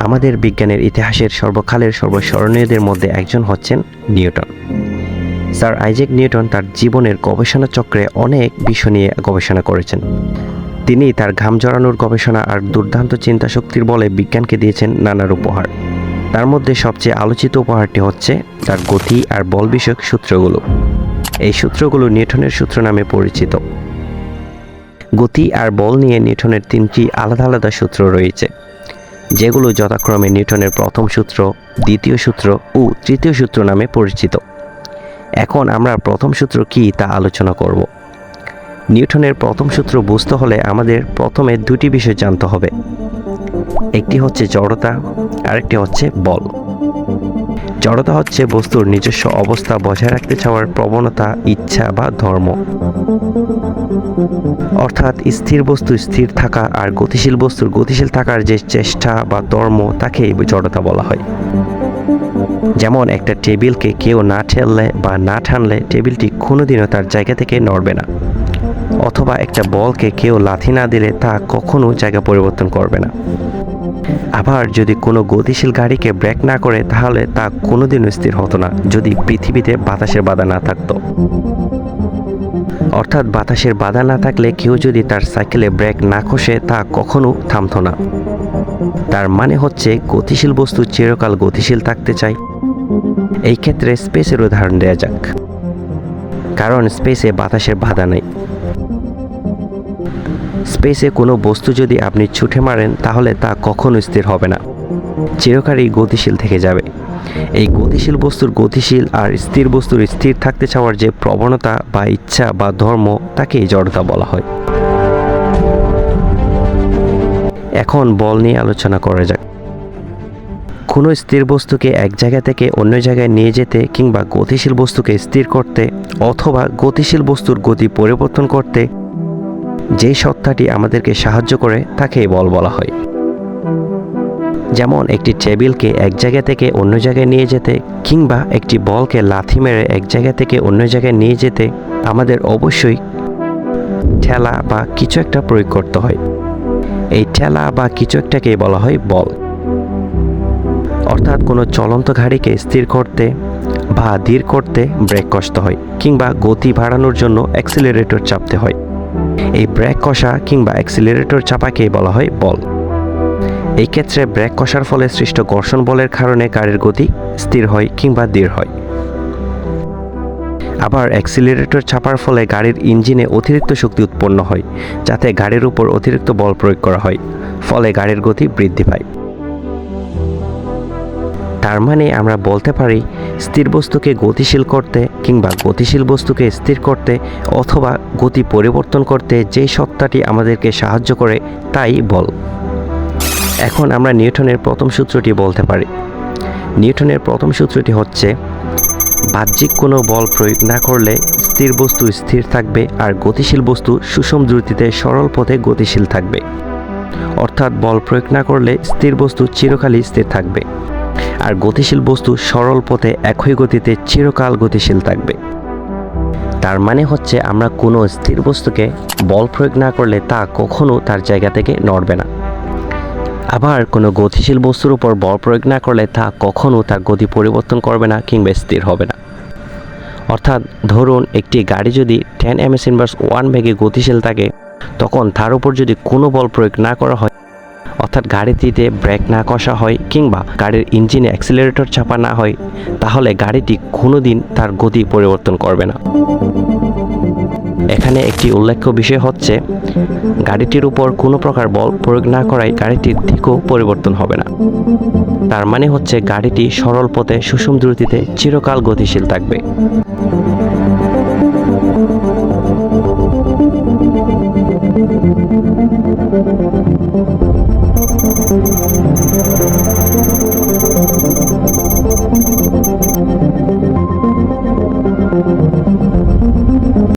আমাদের বিজ্ঞানের ইতিহাসের সর্বকালের সর্বস্মরণীয়দের মধ্যে একজন হচ্ছেন নিউটন। স্যার আইজ্যাক নিউটন তার জীবনের গবেষণা চক্রে অনেক বিষয় নিয়ে গবেষণা করেছেন। তিনি তার ঘাম জড়ানোর গবেষণা আর দুর্দান্ত চিন্তা শক্তির বলে বিজ্ঞানকে দিয়েছেন নানার উপহার। তার মধ্যে সবচেয়ে আলোচিত উপহারটি হচ্ছে তার গতি আর বল বিষয়ক সূত্রগুলো। এই সূত্রগুলো নিউটনের সূত্র নামে পরিচিত। গতি আর বল নিয়ে নিউটনের তিনটি আলাদা আলাদা সূত্র রয়েছে। যেগুলো যথাক্রমে নিউটনের প্রথম সূত্র, দ্বিতীয় সূত্র ও তৃতীয় সূত্র নামে পরিচিত। এখন আমরা প্রথম সূত্র কী তা আলোচনা করব। নিউটনের প্রথম সূত্র বুঝতে হলে আমাদের প্রথমে দুটি বিষয় জানতে হবে। একটি হচ্ছে জড়তা, আরেকটি হচ্ছে বল। জড়তা হচ্ছে বস্তুর নিজস্ব অবস্থা বজায় রাখতে চাওয়ার প্রবণতা, ইচ্ছা বা ধর্ম। অর্থাৎ স্থির বস্তু স্থির থাকা আর গতিশীল বস্তুর গতিশীল থাকার যে চেষ্টা বা ধর্ম তাকে জড়তা বলা হয়। যেমন একটা টেবিলকে কেউ না ঠেললে বা না টানলে টেবিলটি কোনোদিনও তার জায়গা থেকে নড়বে না। অথবা একটা বলকে কেউ লাথি না দিলে তা কখনো জায়গা পরিবর্তন করবে না। আবার যদি কোনো গতিশীল গাড়িকে ব্রেক না করে, তাহলে তা কোনোদিনও স্থির হতো না, যদি পৃথিবীতে বাতাসের বাধা না থাকতো। অর্থাৎ বাতাসের বাধা না থাকলে কেউ যদি তার সাইকেলে ব্রেক না কষে তা কখনো থামতো না। তার মানে হচ্ছে, গতিশীল বস্তু চিরকাল গতিশীল থাকতে চায়। এই ক্ষেত্রে স্পেসের উদাহরণ দেওয়া যাক। কারণ স্পেসে বাতাসের বাধা নেই। স্পেসে কোনো বস্তু যদি আপনি ছুটে মারেন, তাহলে তা কখনো স্থির হবে না। চিরকালই গতিশীল থেকে যাবে। এই গতিশীল বস্তুর গতিশীল আর স্থির বস্তুর স্থির থাকতে চাওয়ার যে প্রবণতা বা ইচ্ছা বা ধর্ম, তাকেই জড়তা বলা হয়। এখন বল নিয়ে আলোচনা করা যাক। কোনো স্থির বস্তুকে এক জায়গা থেকে অন্য জায়গায় নিয়ে যেতে কিংবা গতিশীল বস্তুকে স্থির করতে অথবা গতিশীল বস্তুর গতি পরিবর্তন করতে যে সত্তাটি আমাদেরকে সাহায্য করে, তাকে বল বলা হয়। যেমন একটি টেবিলকে এক জায়গা থেকে অন্য জায়গায় নিয়ে যেতে, কিংবা একটি বলকে লাথি মেরে এক জায়গা থেকে অন্য জায়গায় নিয়ে যেতে, আমাদের অবশ্যই ঠেলা বা কিছু একটা প্রয়োগ করতে হয়। এই ঠেলা বা কিছু একটাকে বলা হয় বল। অর্থাৎ কোনো চলন্ত গাড়িকে স্থির করতে বা ধীর করতে ব্রেক কষতে হয়, কিংবা গতি বাড়ানোর জন্য অ্যাক্সিলারেটর চাপতে হয়। এই ব্রেক কষা কিংবা অ্যাক্সিলারেটর চাপাকে বলা হয় বল। এই ক্ষেত্রে ব্রেক কষার ফলে সৃষ্ট ঘর্ষণ বলের কারণে গাড়ির গতি স্থির হয় কিংবা ধীর হয়। আবার অ্যাক্সিলারেটর চাপার ফলে গাড়ির ইঞ্জিনে অতিরিক্ত শক্তি উৎপন্ন হয়, যাতে গাড়ির উপর অতিরিক্ত বল প্রয়োগ করা হয়, ফলে গাড়ির গতি বৃদ্ধি পায়। তার মানে আমরা বলতে পারি স্থির বস্তুকে গতিশীল করতে কিংবা গতিশীল বস্তুকে স্থির করতে অথবা গতি পরিবর্তন করতে যে সত্তাটি আমাদেরকে সাহায্য করে তাই বল। এখন আমরা নিউটনের প্রথম সূত্রটি বলতে পারি। নিউটনের প্রথম সূত্রটি হচ্ছে, বাহ্যিক কোনো বল প্রয়োগ না করলে স্থির বস্তু স্থির থাকবে আর গতিশীল বস্তু সুষম দ্রুতিতে সরল পথে গতিশীল থাকবে। অর্থাৎ বল প্রয়োগ না করলে স্থির বস্তু চিরকালই স্থির থাকবে। আর গতিশীল বস্তু সরল পথে একই গতিতে চিরকাল গতিশীল থাকবে। তার মানে হচ্ছে আমরা কোনো স্থির বস্তুকে বল প্রয়োগ না করলে তা কখনো তার জায়গা থেকে নড়বে না। আবার কোনো গতিশীল বস্তুর উপর বল প্রয়োগ না করলে তা কখনো তার গতি পরিবর্তন করবে না কিংবা স্থির হবে না। অর্থাৎ ধরুন একটি গাড়ি যদি ten m s inverse one বেগে গতিশীল থাকে, তখন তার উপর যদি কোনো বল প্রয়োগ না করা হয় অর্থাৎ গাড়িটিতে ব্রেক না কষা হয় কিংবা গাড়ির ইঞ্জিনে অ্যাক্সিলারেটর চাপা না হয়, তাহলে গাড়িটি কোনো দিন তার গতি পরিবর্তন করবে না। এখানে একটি উল্লেখ্য বিষয় হচ্ছে, গাড়িটির উপর কোনো প্রকার বল প্রয়োগ না করায় গাড়িটির দিকও পরিবর্তন হবে না। তার মানে হচ্ছে গাড়িটি সরল পথে সুষম দ্রুতিতে চিরকাল গতিশীল থাকবে।